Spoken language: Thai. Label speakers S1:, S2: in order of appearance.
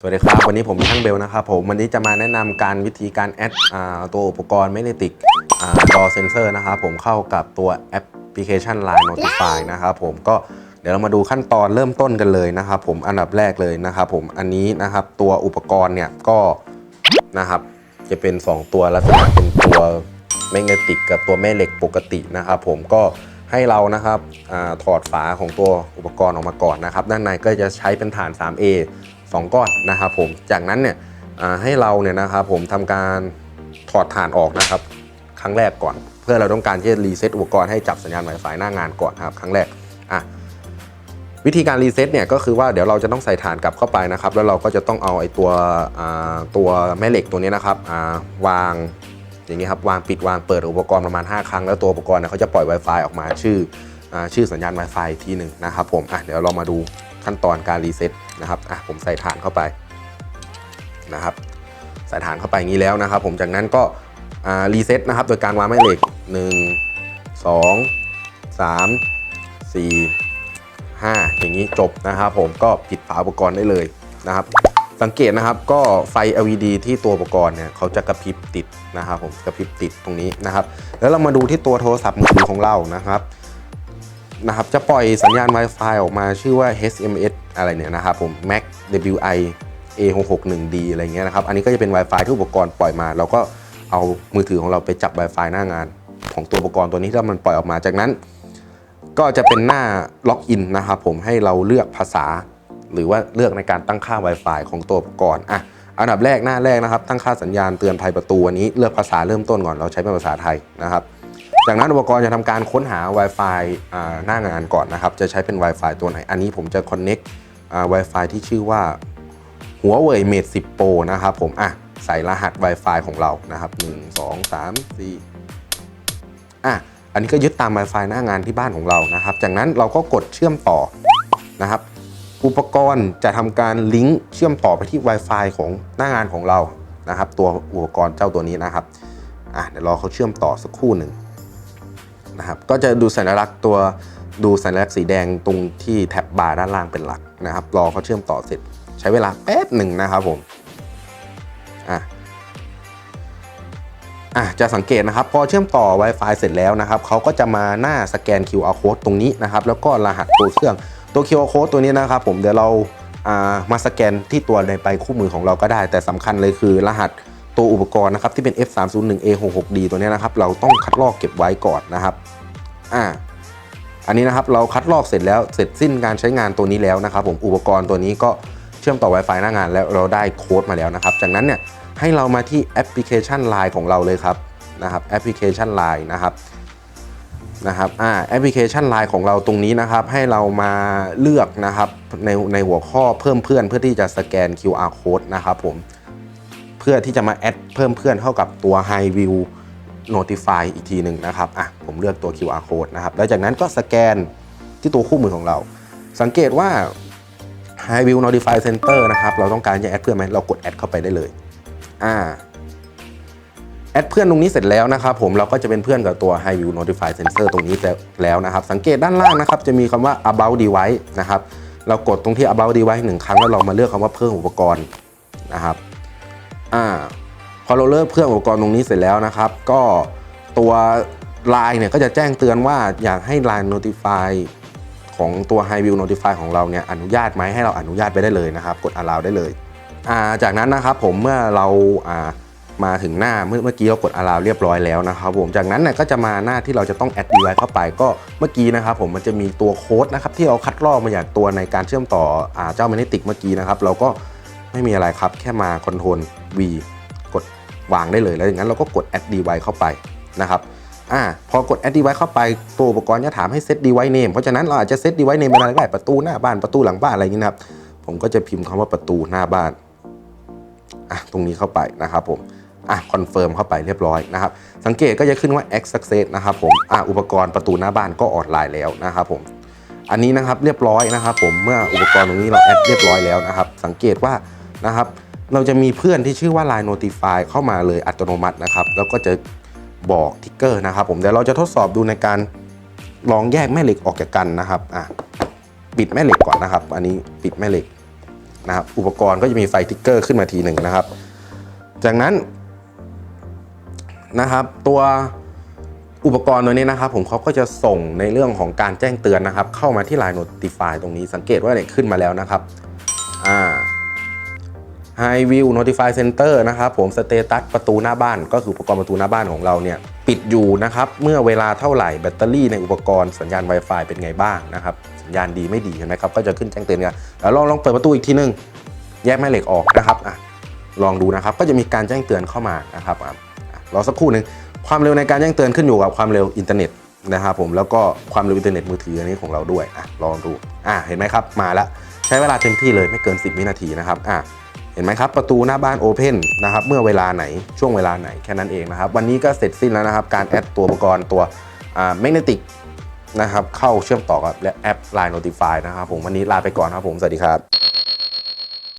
S1: สวัสดีครับ วันนี้ผมช่างเบลนะครับผมวันนี้จะมาแนะนำการวิธีการแอดอตัวอุปกรณ์แมกเนติกดอเซนเซอร์นะครับผมเข้ากับตัวแอปพลิเคชัน Line Notify นะครับผมก็เดี๋ยวเรามาดูขั้นตอนเริ่มต้นกันเลยนะครับผมอันดับแรกเลยนะครับผมอันนี้นะครับตัวอุปกรณ์เนี่ยก็นะครับจะเป็น 2 ตัวลักษณะเป็นตัวแมกเนติกกับตัวแม่เหล็กปกตินะครับผมก็ให้เรานะครับอถอดฝาของตัวอุปกรณ์ออกมาก่อนนะครับ ด้านในก็จะใช้เป็นฐาน 3A 2 ก้อนนะครับผมจากนั้นเนี่ยให้เราเนี่ยนะครับผมทำการถอดฐานออกนะครับ ครั้งแรกก่อน เพื่อเราต้องการที่จะรีเซ็ตอุปกรณ์ให้จับสัญญาณ Wi-Fi หน้างานก่อนครับครั้งแรกอะวิธีการรีเซ็ตเนี่ยก็คือว่าเดี๋ยวเราจะต้องใส่ฐานกลับเข้าไปนะครับ แล้วเราก็จะต้องเอาไอ้ตัวตัวแม่เหล็กตัวนี้นะครับวางอย่างนี้ครับวางปิดวางเปิดอุปกรณ์ประมาณ 5 ครั้ง แล้วตัวอุปกรณ์เนี่ยเขาจะปล่อย Wi-Fi ออกมาชื่ออชื่อสัญญาณ Wi-Fi ทีหนึ่งนะครับผมอะเดี๋ยวเรามาดู ขั้นตอนการรีเซ็ตนะครับอะผมใส่ฐานเข้าไปนะครับใส่ฐานเข้าไปงี้แล้วนะครับ ผมจากนั้นก็รีเซ็ตนะครับ โดยการวางแม่เหล็ก 1 2 3 4 5 อย่างนี้จบนะครับผมก็ปิดฝาอุปกรณ์ได้เลยนะครับ สังเกตนะครับก็ไฟ LED ที่ตัวอุปกรณ์เนี่ยเขาจะกระพริบติดนะครับผมกระพริบติดตรงนี้นะครับ แล้วเรามาดูที่ตัวโทรศัพท์มือถือของเรานะครับ นะครับจะปล่อยสัญญาณ Wi-Fi ออกมาชื่อว่า HMS อะไรเนี่ยนะครับผม Mac WI A661D อะไรเงี้ยนะครับ อันนี้ก็จะเป็น Wi-Fi ที่อุปกรณ์ปล่อยมา เราก็เอามือถือของเราไปจับ Wi-Fi หน้างาน ของตัวอุปกรณ์ตัวนี้ที่มันปล่อยออกมาจากนั้น ก็จะเป็นหน้าล็อกอินนะครับผมให้เราเลือกภาษา หรือว่าเลือกในการตั้งค่า Wi-Fi ของตัวอุปกรณ์อะอันดับแรกหน้าแรกนะครับ ตั้งค่าสัญญาณเตือนภัยประตูอันนี้เลือกภาษาเริ่มต้นก่อนเราใช้เป็นภาษาไทยนะครับ จากนั้นอุปกรณ์จะทำการค้นหา Wi-Fi หน้างานก่อนนะครับ จะใช้เป็น Wi-Fi ตัวไหน อันนี้ผมจะ connect Wi-Fi ที่ชื่อว่าหัวเว่ย Mate 10 Pro นะครับผมอะใส่รหัส Wi-Fi ของเรานะครับ 1 2 3 4อะอันนี้ก็ยึดตาม Wi-Fi หน้างานที่บ้านของเรานะครับ จากนั้นเราก็กดเชื่อมต่อนะครับ อุปกรณ์จะทำการลิงก์เชื่อมต่อไปที่ Wi-Fi ของหน้างานของเรานะครับ ตัวอุปกรณ์เจ้าตัวนี้นะครับอะเดี๋ยวรอเขาเชื่อมต่อสักครู่หนึ่ง นะครับ ก็จะดูสัญลักษณ์ตัวดูสัญลักษณ์สีแดงตรงที่แท็บบาร์ด้านล่างเป็นหลักนะครับ รอเขาเชื่อมต่อเสร็จ ใช้เวลาแป๊บหนึ่งนะครับผม อะอะจะสังเกตนะครับ พอเชื่อมต่อ Wi-Fi เสร็จแล้วนะครับเขาก็จะมาหน้าสแกน QR code ตรงนี้นะครับ แล้วก็รหัสตัวเครื่องตัว QR code ตัวนี้นะครับ ผมเดี๋ยวเราอ่ามาสแกนที่ตัวในใบคู่มือของเราก็ได้ แต่สำคัญเลยคือรหัส ตัวอุปกรณ์นะครับที่เป็น F301A66D ตัวนี้นะครับ เราต้องคัดลอกเก็บไว้ก่อนนะครับอ่าอันนี้นะครับเราคัดลอกเสร็จแล้วเสร็จสิ้นการใช้งานตัวนี้แล้วนะครับ ผมอุปกรณ์ตัวนี้ก็เชื่อมต่อ Wi-Fi หน้างานแล้วเราได้โค้ดมาแล้วนะครับ จากนั้นเนี่ยให้เรามาที่แอปพลิเคชัน Line ของเราเลยครับนะครับแอปพลิเคชัน Line นะครับนะครับอ่าแอปพลิเคชัน Line ของเราตรงนี้นะครับ ให้เรามาเลือกนะครับในในหัวข้อเพิ่มเพื่อนเพื่อที่จะสแกน QR code นะครับผม พื่อที่จะมาแอดเพิ่มเพื่อนเข้ากับตัว High View Notify อีกทีหนึ่งนะครับอะผมเลือกตัว QR code นะครับแล้วจากนั้นก็สแกนที่ตัวคู่มือของเรา สังเกตว่า High View Notify Center นะครับเราต้องการจะแอดเพื่อนไหมเรากดแอดเข้าไปได้เลยอ่าแอดเพื่อนตรงนี้เสร็จแล้วนะครับผมเราก็จะเป็นเพื่อนกับตัว High View Notify Sensor ตรงนี้แล้วนะครับ สังเกตด้านล่างนะครับ จะมีคำว่า about device นะครับ เรากดตรงที่ about device หนึ่งครั้งแล้วเรามาเลือกคำว่าเพิ่มอุปกรณ์นะครับ อ่าพอเราเลิกเพื่อนอุปกรณ์ตรงนี้เสร็จแล้วนะครับ ก็ตัว Line เนี่ยก็จะแจ้งเตือนว่าอยากให้ Line Notify ของตัว High View Notify ของเราเนี่ยอนุญาตไหมให้เราอนุญาตไปได้เลยนะครับ กด allow ได้เลยาจากนั้นนะครับผมเมื่อเราามาถึงหน้าเมื่อเมื่อกี้เรากด allow เรียบร้อยแล้วนะครับผมจากนั้นเนี่ยก็จะมาหน้าที่เราจะต้อง add device เข้าไปก็เมื่อกี้นะครับผมมันจะมีตัวโค้ดนะครับที่เราคัดลอกมาจากตัวในการเชื่อมต่ออเจ้า Magnetic เมื่อกี้นะครับ เราก็ ไม่มีอะไรครับ แค่มา Control V กดวางได้เลย แล้วอย่างนั้นเราก็กด add device เข้าไปนะครับอ่าพอกด add device เข้าไปตัวอุปกรณ์จะถามให้ set device name เพราะฉะนั้นเราอาจจะ set device name เป็นอะไรก็ได้ประตูหน้าบ้านประตูหลังบ้านอะไรอย่างนี้นะครับ ผมก็จะพิมพ์คำว่าประตูหน้าบ้านอะตรงนี้เข้าไปนะครับผมอะคอนเฟิร์มเข้าไปเรียบร้อยนะครับ สังเกตก็จะขึ้นว่า X success นะครับผมอะอุปกรณ์ประตูหน้าบ้านก็ออนไลน์แล้วนะครับผมอันนี้นะครับเรียบร้อยนะครับผมเมื่ออุปกรณ์ตรงนี้เราแอดเรียบร้อยแล้วนะครับ สังเกตว่า นะครับ เราจะมีเพื่อนที่ชื่อว่า Line Notify เข้ามาเลยอัตโนมัตินะครับ แล้วก็จะบอกทิกเกอร์นะครับ ผมเดี๋ยวเราจะทดสอบดูในการลองแยกแม่เหล็กออกจากกันนะครับอะปิดแม่เหล็กก่อนนะครับ อันนี้ปิดแม่เหล็กนะครับ อุปกรณ์ก็จะมีไฟติ๊กเกอร์ขึ้นมาทีหนึ่งนะครับ จากนั้นนะครับ ตัวอุปกรณ์ตัวนี้นะครับ ผมเขาก็จะส่งในเรื่องของการแจ้งเตือนนะครับ เข้ามาที่ Line Notify ตรงนี้สังเกตว่าเนี่ยขึ้นมาแล้วนะครับ อ่า High View Notify Center นะครับผมสเตตัสประตูหน้าบ้าน ก็คืออุปกรณ์ประตูหน้าบ้านของเราเนี่ยปิดอยู่นะครับเมื่อเวลาเท่าไหร่แบตเตอรี่ในอุปกรณ์สัญญาณ Wi-Fi เป็นไงบ้างนะครับสัญญาณดีไม่ดีเห็นไหมครับก็จะขึ้นแจ้งเตือนกันแล้วลองลองเปิดประตูอีกทีนึง แยกแม่เหล็กออกนะครับอะลองดูนะครับก็จะมีการแจ้งเตือนเข้ามานะครับรอสักครู่หนึ่งความเร็วในการแจ้งเตือนขึ้นอยู่กับความเร็วอินเทอร์เน็ตนะครับผมแล้วก็ความเร็วอินเทอร์เน็ตมือถืออันนี้ของเราด้วยอะลองดูอะเห็นไหมครับมาแล้วใช้เวลาเต็มที่เลยไม่เกิน 10 วินาทีนะครับอะ ห็นไหมครับประตูหน้าบ้านโอเพนนะครับเมื่อเวลาไหนช่วงเวลาไหนแค่นั้นเองนะครับวันนี้ก็เสร็จสิ้นแล้วนะครับ การแอดตัวอุปกรณ์ตัวแมกเนติกนะครับเข้าเชื่อมต่อกับและแอป Line Notify นะครับผมวันนี้ลาไปก่อนครับผม สวัสดีครับ